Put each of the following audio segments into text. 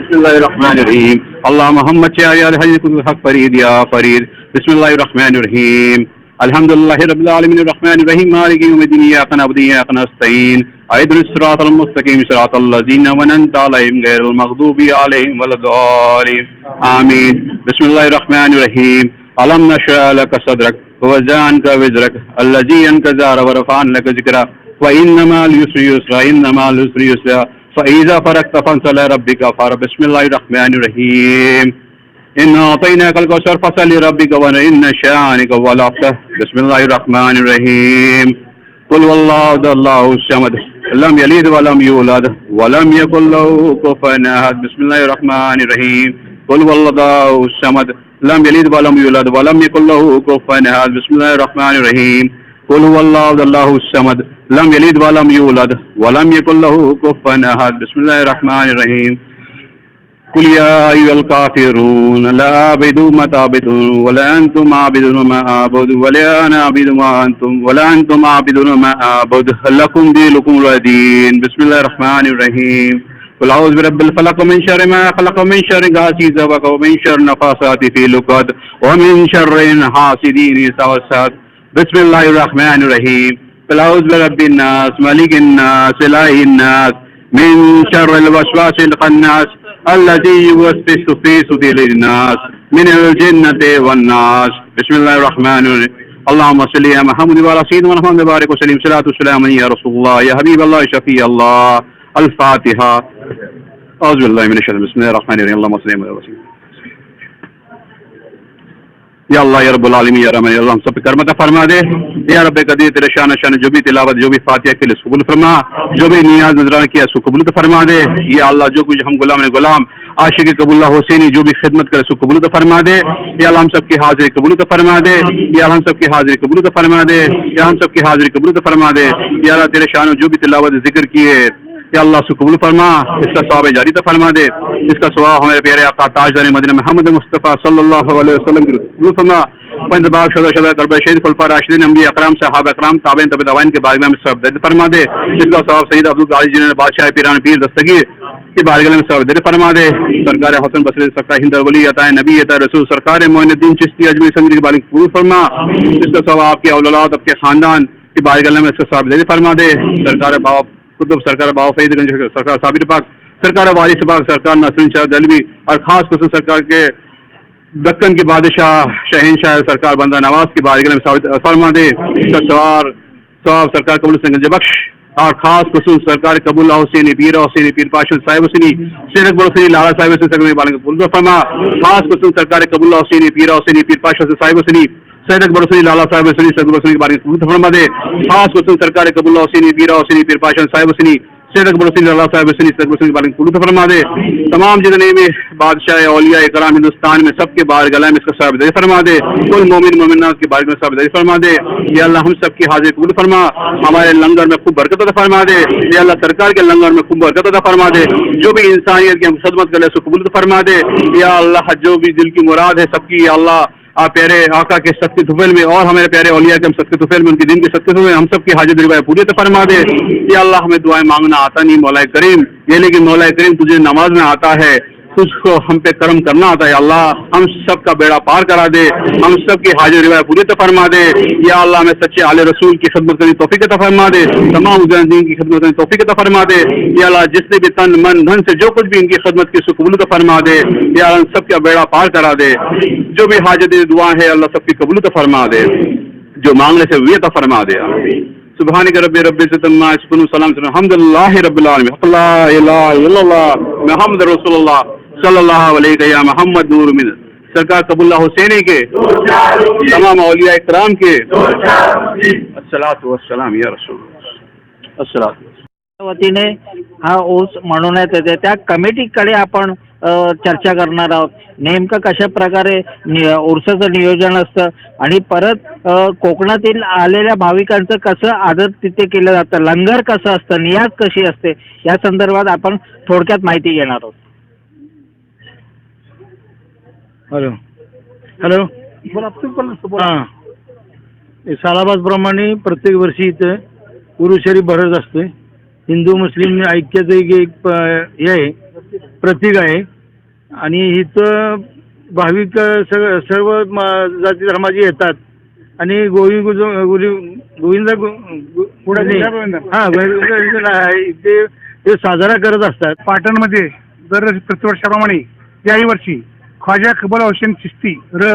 بسم الله الرحمن الرحيم. اللهم همت يا يا الحي فريد يا فريد بسم الله الرحمن الرحيم الحمد لله رب العالمين الرحمن الرحيم مالك يوم الدين إياك نعبد وإياك نستعين أهدنا الصراط المستقيم صراط الذين أنعمت عليهم غير المغضوب عليهم ولا الضالين آمين بسم الله الرحمن الرحيم ألم نشرح لك صدرك ووزعنك وزرك الذي انقذ ورفعنا لك ذكرك وإنما اليسر يسرا إنما اليسر يسرا فإذا فرقت فانصل ربك فار بسم الله الرحمن الرحيم إن أعطيناك الكوثر فصل لربك وإن شانك هو الأبتر بسم الله الرحمن الرحيم. قل والله الله الصمد. لم يلد ولم يولد ولم يكن له كفوا أحد. بسم الله الرحمن الرحيم. قل والله الصمد. لم يلد ولم يولد ولم يكن له كفوا أحد. بسم الله الرحمن الرحيم. قل هو الله أحد الله الصمد. لم يلد ولم يولد ولم يكن له كفوا أحد. بسم الله الرحمن الرحيم. قل يا أيها الكافرون لا أعبد ما تعبدون ولا أنتم عابدون ما أعبد ولا أنا أعبد ما أنتم ولا أنتم عابدون ما أعبد. لكم دينكم ودين بسم الله الرحمن الرحيم. قل أعوذ برب الفلق من شر ما خلق من شر غاسق إذا ومن شر النفاثات في العقد ومن شر حاسدين إذا حسد بسم الله الرحمن الرحيم. قل أعوذ برب الناس ملك الناس إله الناس من شر الوسواس الخناس الذي يوسوس في صدور الناس من الجنة والناس. بسم الله الرحمن الرحيم. اللهم صل على محمد وعلى سيدنا محمد وبارك وسلم. صلاة والسلام يا رسول الله. يا حبيب الله شفيع الله. الفاتحة. أعوذ بالله من الشيطان. بسم الله الرحمن الرحيم. اللهم صل على محمد. یا اللہ یا رب العالمین یا رحم اللہ ہم سب پہ کرمت فرما دے۔ یا رب قدیر، تیرے شان شان جو بھی تلاوت، جو بھی فاتحہ کے لیے قبول فرما، جو بھی نیاز نظران کیا سو قبول فرما دے۔ یا اللہ جو کچھ ہم غلام نے غلام، عاشق قبول اللہ حسینی، جو بھی خدمت کرے، سو قبول فرما دے۔ یا اللہ ہم سب کی حاضری قبول فرما دے۔ یا اللہ ہم سب کی حاضری قبول فرما دے۔ یا ہم سب کی حاضری قبول فرما دے۔ یا اللہ تیرے شان جو بھی تلاوت، ذکر کیے یا اللہ سے قبول فرما، اس کا ثواب جاری تو فرما دے۔ اس کا ثواب ہمارے پیارے آقا تاجدار مدینہ محمد مصطفیٰ صلی اللہ علیہ وسلم قبول فرما۔ پنج باب شدہ شدہ قربہ شہید خلفہ راشدین انبیاء اکرام صحاب اکرام، تابعین طب دوائن کے بارگاہ میں سب درد فرما دے۔ اس کا ثواب سید عبدالقادر جنہوں نے بادشاہ پیران پیر دستگیر کی بارگاہ میں سب درد فرما دے۔ سرکار حسن بصری سرکار ہند ولی عطا نبی عطا رسول سرکار معین الدین چشتی اجمیر سمجھ کے بارے قبول فرما۔ اس کا ثواب آپ کے اولاد، آپ کے خاندان کی بارگاہ میں اس کا ثواب درد فرما دے۔ سرکار باپ قطب سرکار بابا فید گنج سرکار صابر پاک سرکار وارث پاک سرکار نسرین شاہ دلوی اور خاص قسم سرکار کے دکن کے بادشاہ شہین شاہ سرکار بندہ نواز کے بارگاہ میں فرما دے سوار سواب سرکار قبول سنگنج بخش اور خاص خصوص سرکار قبول اللہ حسین، پیر حسین، پیر پاشل صاحب حسینی سید اکبر حسینی لالا صاحب حسین، سرکار میں بالنگ فرما خاص خصوص سرکار قبول اللہ حسین، پیر حسین، پیر پاشل صاحب حسینی سید اکبر حسین لالا صاحب حسنی سید اکبر حسنی باری فرما دے خاص حسن سرکار قبول حسینی پیرا حسینی، پیر پاشن صاحب حسینی، سید اکبر حسین لالا صاحب حسنی سید اکبر حسنی باری قبول فرما دے تمام جتنے میں بادشاہ، اولیاء اکرام ہندوستان میں سب کے بار گلہ میں اس کا صاحب دری فرما دے کل مومن، مومنات کے بارے میں صاحب دری فرما دے یا اللہ ہم سب کی حاضر قبول فرما۔ ہمارے لنگر میں خوب برکت عطا فرما دے یا اللہ سرکار کے لنگر میں خوب برکت عطا فرما دے جو بھی انسانیت کی ہم خدمت کرے اس کو قبول فرما دے یا اللہ جو بھی دل کی مراد ہے، سب کی یا اللہ آپ پیارے آقا کے سب کے طفیل میں اور ہمارے پیارے اولیاء کے ہم سب کے طفیل میں ان کے دن کے سب کے میں ہم سب کی حاجت روایت پوری تو فرما دے۔ یا اللہ ہمیں دعائیں مانگنا آتا نہیں مولا کریم۔ یہ لیکن مولا کریم تجھے نماز میں آتا ہے۔ تجھ کو ہم پہ کرم کرنا آتا ہے۔ اللہ، ہم سب کا بیڑا پار کرا دے۔ ہم سب کی حاضر روایت پوری فرما دے۔ یا اللہ، میں سچے علیہ رسول کی خدمت کرنی توفیق عطا فرما دے۔ تمام دین کی خدمت کرنی توفیق عطا فرما دے۔ یا اللہ، جس نے بھی تن، من، دھن سے جو کچھ بھی ان کی خدمت کی قبول عطا فرما دے۔ یا اللہ، ہم سب کا بیڑا پار کرا دے۔ جو بھی حاجت، دعا ہے، اللہ سب کی قبول عطا فرما دے۔ جو مانگنے سے عطا فرما دے۔ سبحانک رب رب عزت ما یصفون سلام الحمد لله رب العالمین۔ لا الہ الا اللہ، محمد رسول اللہ۔ सल्लल्लाहु अलैहि या मोहम्मद नूर मिन। सरकार कबुल्ला हुसैनी के तमाम अलिया इकराम के। अस्सलातु या रसूल अस्सलातु वतीने हा ओस म्हणवण्यात येते त्या कमिटीकडे आपण चर्चा करणार आहोत. नेमकं कशा प्रकारे नि- उर्साचं नियोजन असतं आणि परत कोकणातील आलेल्या भाविकांचं कसं आदर तिथे केलं जातं लंगर कसं असतं नियाज कशी असते या संदर्भात आपण थोडक्यात माहिती घेणार आहोत. हॅलो हॅलो हां. सालाबादप्रमाणे प्रत्येक वर्षी इथं पुरुषारी भरत असते हिंदू मुस्लिम ऐक्याचं एक एक प- हे आहे. प्रतीक आहे. आणि इथं भाविक सग सर्व म- जाती धर्माचे येतात. आणि गोविंद गुज- गुली- गोविंद गो- गो- हां गोविंद आहे. ते ते साजरा करत असतात. पाटणमध्ये दर प्रतिवर्षाप्रमाणे याही वर्षी. ख्वाजा कबल हुसेन चिस्ती र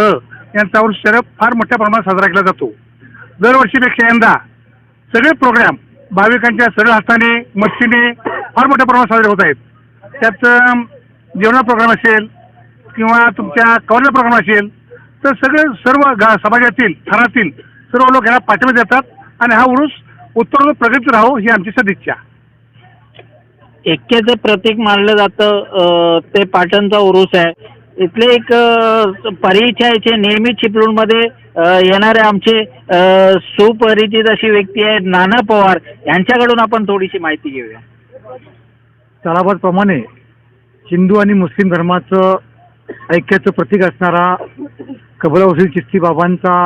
यांच्यावर शरब फार मोठ्या प्रमाणात साजरा केला जातो. दरवर्षीपेक्षा यंदा सगळे प्रोग्राम भाविकांच्या सरळ हाताने मच्छीने फार मोठ्या प्रमाणात साजरे होत आहेत. त्यात अम, जेवणा प्रोग्राम असेल किंवा तुमच्या कवला प्रोग्राम असेल तर सगळे सर्व गा समाजातील थरातील सर्व लोक याला पाठिंबा देतात आणि हा उरूस उत्तर प्रगती राहो ही आमची सदिच्छा ऐक्याचं प्रतीक मानलं जातं ते पाटणचा उरूस आहे. इथले एक अ, परिचयाचे नेहमी चिपळूणमध्ये मध्ये येणारे आमचे सुपरिचित अशी व्यक्ती आहे नाना पवार. यांच्याकडून आपण थोडीशी माहिती घेऊया. तालाबादप्रमाणे हिंदू आणि मुस्लिम धर्माचं ऐक्याचं प्रतीक असणारा कबला चिस्ती बाबांचा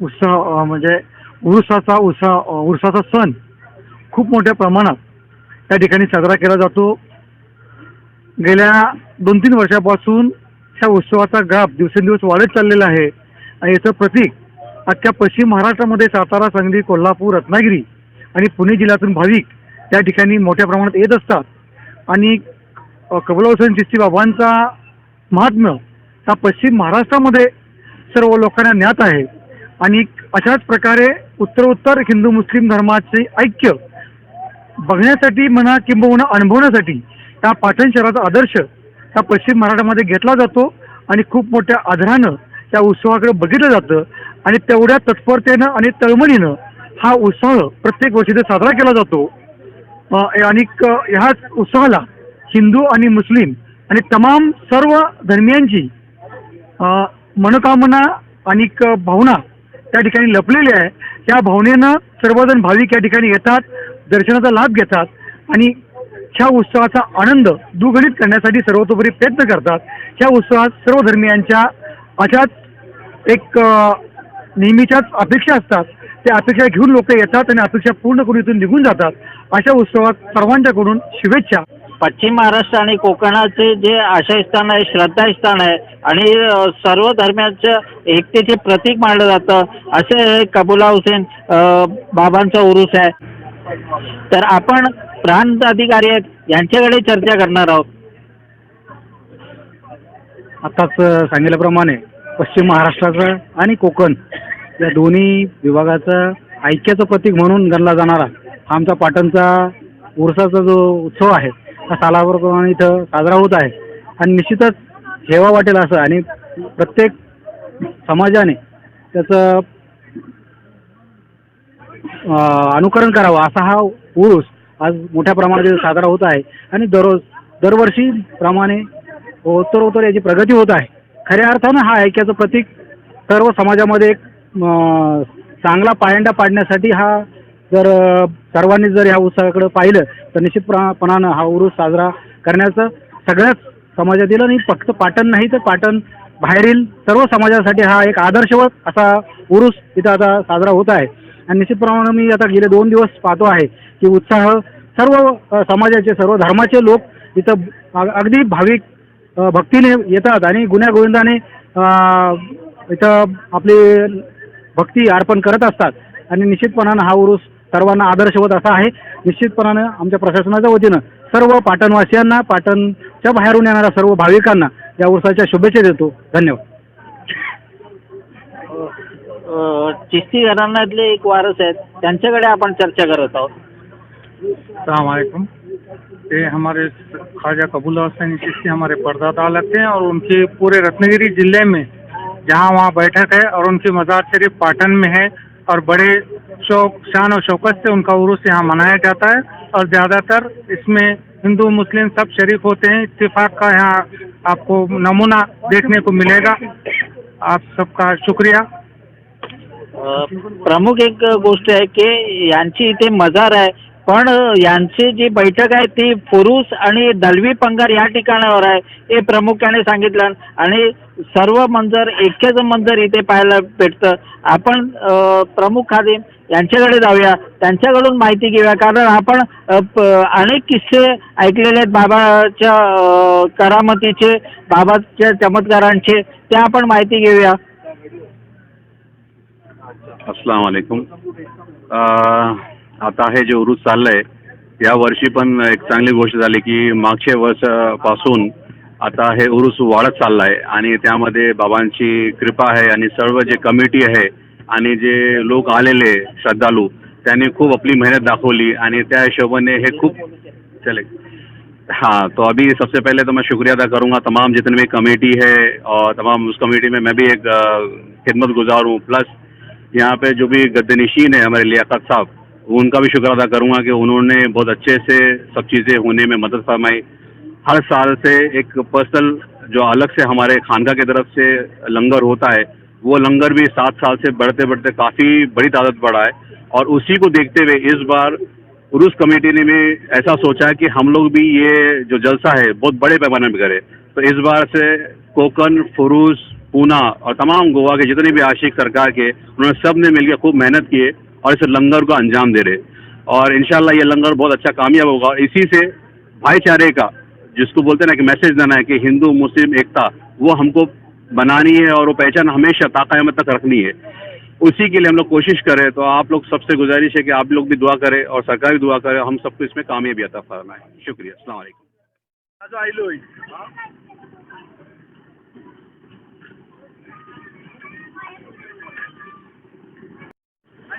उत्साह म्हणजे उरुसाचा उत्साह उरुसाचा सण खूप मोठ्या प्रमाणात त्या ठिकाणी साजरा केला जातो. गेल्या दोन तीन वर्षापासून ह्या उत्सवाचा गाभ दिवसेंदिवस वाढत चाललेला आहे. आणि याचं प्रतीक अख्ख्या पश्चिम महाराष्ट्रामध्ये सातारा सांगली कोल्हापूर रत्नागिरी आणि पुणे जिल्ह्यातून भाविक त्या ठिकाणी मोठ्या प्रमाणात येत असतात. आणि अ, कबला हुसेन बाबांचा महात्म्य हा पश्चिम महाराष्ट्रामध्ये सर्व लोकांना ज्ञात आहे. आणि अशाच प्रकारे उत्तरोत्तर हिंदू मुस्लिम धर्माचे ऐक्य बघण्यासाठी म्हणा किंबहुना अनुभवण्यासाठी त्या पाटण शहराचा आदर्श हा पश्चिम महाराष्ट्रामध्ये घेतला जातो आणि खूप मोठ्या आदरानं त्या उत्सवाकडे बघितलं जातं. आणि तेवढ्या तत्परतेनं आणि तळमळीनं हा उत्सव प्रत्येक वर्षी साजरा केला जातो. आणि ह्याच उत्सवाला हिंदू आणि मुस्लिम आणि तमाम सर्व धर्मियांची मनोकामना आणि भावना त्या ठिकाणी लपलेली आहे. त्या भावनेनं सर्वजण भाविक या ठिकाणी येतात दर्शनाचा लाभ घेतात आणि ह्या उत्सवाचा आनंद दुगणित करण्यासाठी सर्वतोपरी प्रयत्न करतात ह्या उत्सवात सर्व धर्मियांच्या अशाच एक नेहमीच्याच अपेक्षा असतात. त्या अपेक्षा घेऊन लोक येतात आणि अपेक्षा पूर्ण करून इथून निघून जातात. अशा उत्सवात सर्वांच्याकडून शुभेच्छा. पश्चिम महाराष्ट्र आणि कोकणाचे जे आशयस्थान आहे श्रद्धास्थान आहे आणि सर्व धर्माच्या एकतेचे प्रतीक मानलं जातं असे कबुला हुसेन बाबांचा उरुस आहे. तर आपण प्रांत अधिकारी आहेत यांच्याकडे चर्चा करणार आहोत. आताच सांगितल्याप्रमाणे पश्चिम महाराष्ट्राचं आणि कोकण या दोन्ही विभागाचं ऐक्याचं प्रतीक म्हणून गणला जाणारा आमचा पाटणचा उरसाचा जो उत्सव आहे हा सालाप्रमाणे इथं साजरा होत आहे. आणि निश्चितच हेवा वाटेल असं आणि प्रत्येक समाजाने त्याचं अनुकरण करावं असा हा उरूस आज मोठ्या प्रमाणात साजरा होत आहे. आणि दररोज दरवर्षी प्रमाणे उत्तरोत्तर याची प्रगती होत आहे. खऱ्या अर्थानं हा ऐक्याचं प्रतीक सर्व समाजामध्ये एक चांगला पायंडा पाडण्यासाठी हा जर सर्वांनी जर ह्या उत्सवाकडे पाहिलं तर निश्चितपणानं हा उरूस साजरा करण्याचं सगळ्याच समाजातील आणि फक्त पाटण नाही तर पाटण बाहेरील सर्व समाजासाठी हा एक आदर्शवत असा उरूस इथं आता साजरा होत आहे. आणि निश्चितप्रमाणे मी आता गेले दोन दिवस पाहतो आहे की उत्साह सर्व समाजाचे सर्व धर्माचे लोक इथं अगदी भाविक भक्तीने येतात आणि गुण्यागोविंदाने इथं आपली भक्ती अर्पण करत असतात. आणि निश्चितपणानं हा उरूस सर्वांना आदर्शवत असा आहे. निश्चितपणानं आमच्या प्रशासनाच्या वतीनं सर्व पाटणवासियांना पाटणच्या बाहेरून येणाऱ्या सर्व भाविकांना या उरुसाच्या शुभेच्छा देतो. धन्यवाद. चिस्ती घराण्यातले एक वारस आहेत. त्यांच्याकडे आपण चर्चा करत आहोत. अलैक्म ये हमारे ख्वाजा कबूल हसैन चिश्ती हमारे परदादा लगते हैं और उनके पूरे रत्नगिरी जिले में जहाँ वहाँ बैठक है और उनकी मज़ार शरीफ पाटन में है और बड़े शौक शान और शौकत से उनका उर्स यहाँ मनाया जाता है और ज़्यादातर इसमें हिंदू मुस्लिम सब शरीक होते हैं इत्तेफाक का यहाँ आपको नमूना देखने को मिलेगा आप सबका शुक्रिया अ, प्रमुख एक गोष्ट आहे की यांची इथे मजार आहे पण यांची जी बैठक आहे ती पुरुष आणि दलवी पंगार या ठिकाणावर आहे हे प्रामुख्याने सांगितलं. आणि सर्व मंजर एकच मंजर इथे पाहायला भेटतं. आपण प्रमुख खादिम यांच्याकडे जाऊया. त्यांच्याकडून माहिती घेऊया. कारण आपण अनेक किस्से ऐकलेले आहेत. बाबाच्या करामतीचे बाबाच्या चमत्कारांचे त्या आपण माहिती घेऊया. अस्सलाम वालेकुम. आता हे जे उरूस चाललंय या वर्षी पण एक चांगली गोष्ट झाली की मागच्या वर्षापासून आता हे उरूस वाढत चाललाय आणि त्यामध्ये बाबांची कृपा आहे आणि सर्व जे कमिटी आहे आणि जे लोक आलेले श्रद्धालू त्यांनी खूप आपली मेहनत दाखवली आणि त्या हिशोबाने हे खूप चले. हाँ तो अभी सबसे पहले तो मैं शुक्रिया अदा करूंगा तमाम जितने भी कमेटी है और तमाम उस कमेटी में मैं भी एक खिदमत गुजार हूँ। प्लस यहाँ पे जो भी गद्दनिशीन है हमारे लियाकत साहब ان کا بھی شکر ادا کروں گا کہ انہوں نے بہت اچھے سے سب چیزیں ہونے میں مدد فرمائی۔ ہر سال سے ایک پرسنل جو الگ سے ہمارے خانگاہ کی طرف سے لنگر ہوتا ہے، وہ لنگر بھی سات سال سے بڑھتے بڑھتے کافی بڑی تعداد بڑھا ہے۔ اور اسی کو دیکھتے ہوئے اس بار عروس کمیٹی نے بھی ایسا سوچا ہے کہ ہم لوگ بھی یہ جو جلسہ ہے، بہت بڑے پیمانے پہ کرے۔ تو اس بار سے کوکن، فروز، پونا اور تمام گوا کے جتنے بھی عاشق سرکار کے، انہوں نے سب نے مل کے خوب محنت کیے اور اس لنگر کو انجام دے رہے۔ اور انشاءاللہ یہ لنگر بہت اچھا کامیاب ہوگا۔ اسی سے بھائی چارے کا جس کو بولتے ہیں نا کہ میسج دینا ہے کہ ہندو، مسلم، ایکتا، وہ ہم کو بنانی ہے اور وہ پہچان ہمیشہ تا قیامت تک رکھنی ہے۔ اسی کے لیے ہم لوگ کوشش کریں تو آپ لوگ سب سے گزارش ہے کہ آپ لوگ بھی دعا کریں اور سرکار بھی دعا کرے ہم سب کو اس میں کامیابی عطا فرمائیں شکریہ۔ السلام علیکم۔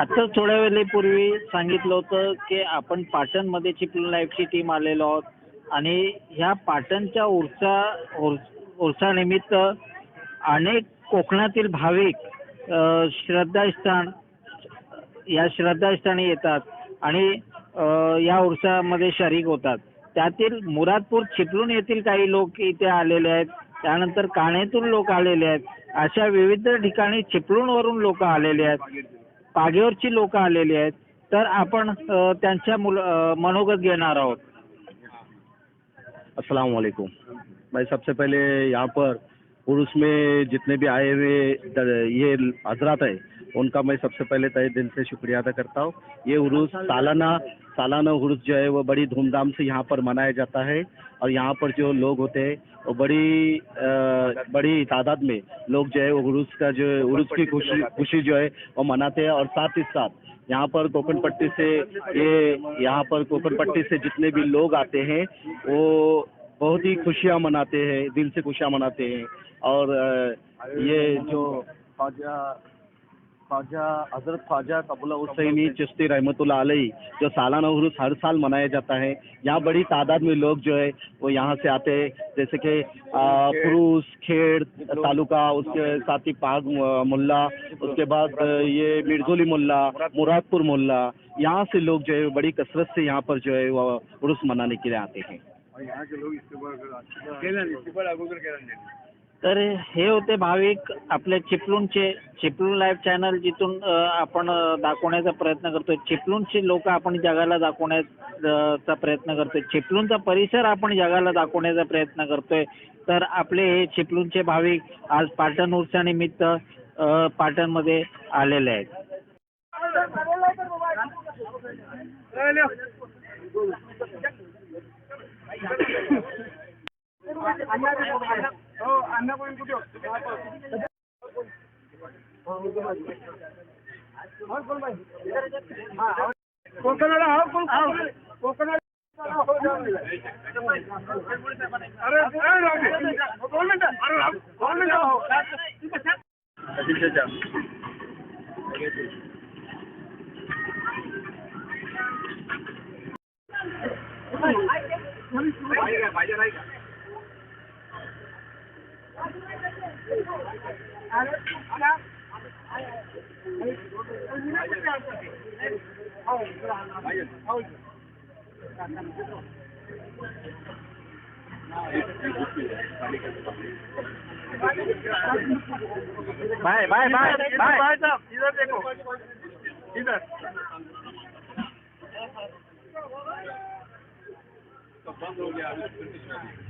आता थोड्या वेळेपूर्वी सांगितलं होतं की आपण पाटणमध्ये चिपळूण लाईफची टीम आलेलो आहोत. आणि ह्या पाटणच्या उर्सा उर्स उर्सानिमित्त अनेक कोकणातील भाविक श्रद्धास्थान या श्रद्धास्थानी येतात आणि या उर्सामध्ये शरीक होतात. त्यातील मुरादपूर चिपळूण येथील काही लोक इथे आलेले आहेत. त्यानंतर काणेतून लोक आलेले आहेत. अशा विविध ठिकाणी चिपळूणवरून लोक आलेले आहेत. पागेवरची लोक आलेली आहेत. तर आपण त्यांच्या मुल मनोगत घेणार आहोत. السلام علیکم۔ میں سب سے پہلے یہاں پر عرس میں جتنے بھی آئے ہوئے یہ حضرات ہیں، ان کا میں سب سے پہلے تہ دل سے شکریہ ادا کرتا ہوں۔ یہ عروس سالانہ سالانہ عرس جو ہے، وہ بڑی دھوم دھام سے یہاں پر منایا جاتا ہے۔ اور یہاں پر جو لوگ ہوتے ہیں، وہ بڑی بڑی تعداد میں لوگ جو ہے، وہ عروس کا جو عروس کی خوشی خوشی جو ہے، وہ مناتے ہیں۔ اور ساتھ ہی ساتھ یہاں پر کوکن پٹی سے یہ یہاں پر کوکن پٹی سے جتنے بھی لوگ آتے ہیں، وہ بہت ہی خوشیاں مناتے ہیں، دل سے خوشیاں مناتے ہیں۔ اور یہ جو خواجہ خواجہ حضرت خواجہ قبول حسینی چشتی رحمت اللہ علیہ جو سالانہ عرس ہر سال منایا جاتا ہے۔ یہاں بڑی تعداد میں لوگ جو ہے وہ یہاں سے آتے جیسے کہ پروس کھیڑ، تعلقہ، اس کے ساتھ ہی پاگ ملا، اس کے بعد یہ مرزولی ملا مراد پور ملا۔ یہاں سے لوگ جو ہے بڑی کثرت سے یہاں پر جو ہے وہ عرس منانے کے لیے آتے ہیں۔ یہاں کے لوگ तर हे होते भाविक आपल्या चिपळूणचे चिपळूण लाईव्ह चॅनल जिथून आपण दाखवण्याचा प्रयत्न करतोय. चिपळूणची लोक आपण जगाला दाखवण्याचा प्रयत्न करतोय. चिपळूणचा परिसर आपण जगाला दाखवण्याचा प्रयत्न करतोय. तर आपले हे चिपळूणचे भाविक आज पाटण उत्सवानिमित्त पाटण पाटणमध्ये आलेले आहेत. कोकोनट आओ कोन खाओ कोकोनट अरे गवर्नमेंट अरे गवर्नमेंट आओ भाई भाई भाई भाई भाई भाई भाई भाई साहब इधर देखो इधर तो बंद हो गया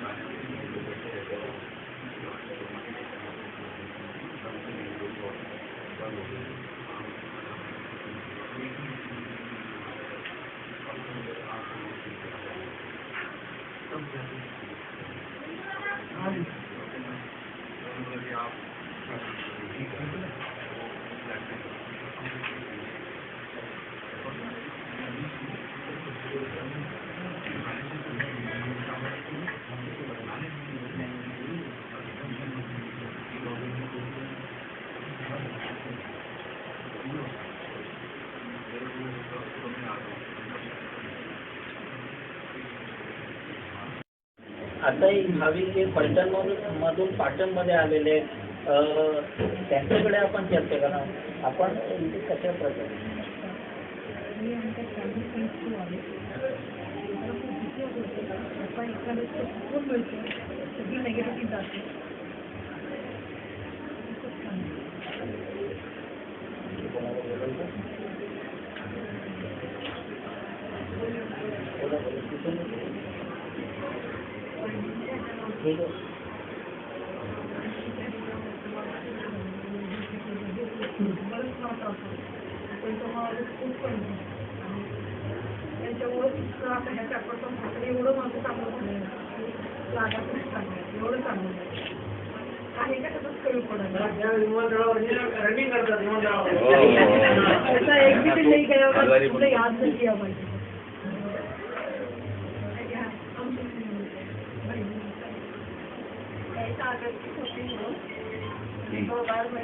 Thank you. आताही भाविक हे पलटण मधून पाटणमध्ये आलेले त्यांच्याकडे आपण चर्चा करा आपण इथे कशा प्रकारे? एखाद्या खूप सगळी जाते खूप छान आहे. ठीक आहे. बरंच त्रास असतो त्याच्यामुळे खूप कमी आणि त्याच्यामुळे इतकं आता ह्या चॅप्टरचं म्हटलं एवढं माझं चांगलं झालं लागा खूप चांगलं आहे एवढं चांगलं आहे काही का त्याच्यात कमी पडत ऐसा एक भी दिन नहीं गया होगा तुमने याद नहीं किया भाई आगरची होती तो बार मी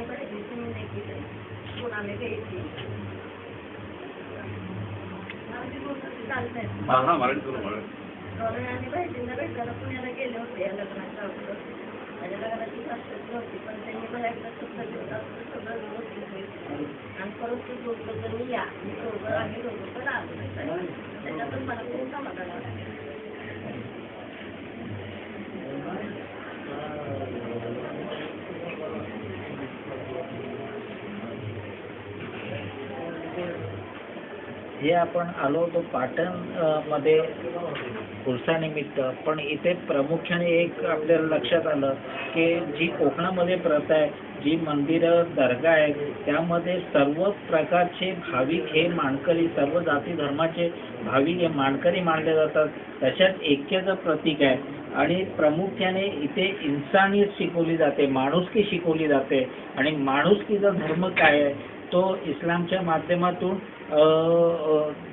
गोष्ट चालते. हा हा मराठी करू मराठी. गौरव आणि बहिणींना भेटायला पुण्याला गेले होते या लग्नाच्या अगोदर. माझ्या लग्नाची शास्त्रज्ञ होती पण त्यांनी मला एकदा शब्द सगळं व्यवस्थित होईल आणि परत ते दोघं जणी या मी दोघं आणि दोघं पण आलो त्याच्यातून मला खूप समाधान वाटलं. हे आपण आलो होतो पाटणमध्ये पुरुषानिमित्त पण इथे प्रामुख्याने एक आपल्याला लक्षात आलं की जी कोकणामध्ये प्रथा आहे जी मंदिरं दर्गा आहेत त्यामध्ये सर्व प्रकारचे भाविक हे मानकरी सर्व जाती धर्माचे भाविक हे मानकरी मानले जातात. त्याच्यात ऐक्याचं प्रतीक आहे. आणि प्रामुख्याने इथे इन्सानियत शिकवली जाते माणुसकी शिकवली जाते. आणि माणुसकीचा धर्म काय आहे? तो इस्लामच्या माध्यमातून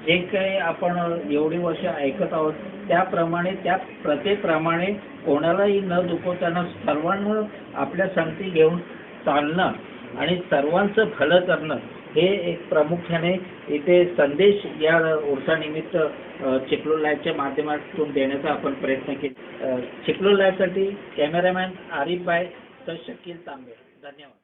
जे काही आपण एवढी वर्ष ऐकत आहोत त्याप्रमाणे त्या प्रथेप्रमाणे कोणालाही न दुखवताना सर्वांना आपल्या संगती घेऊन चालणं आणि सर्वांचं भलं करणं हे एक प्रामुख्याने इथे संदेश या उर्सानिमित्त अ, चिखलो माध्यमातून देण्याचा आपण प्रयत्न केला. चिखलो कॅमेरामॅन आरिफ बाय तर शकील तांबे. धन्यवाद.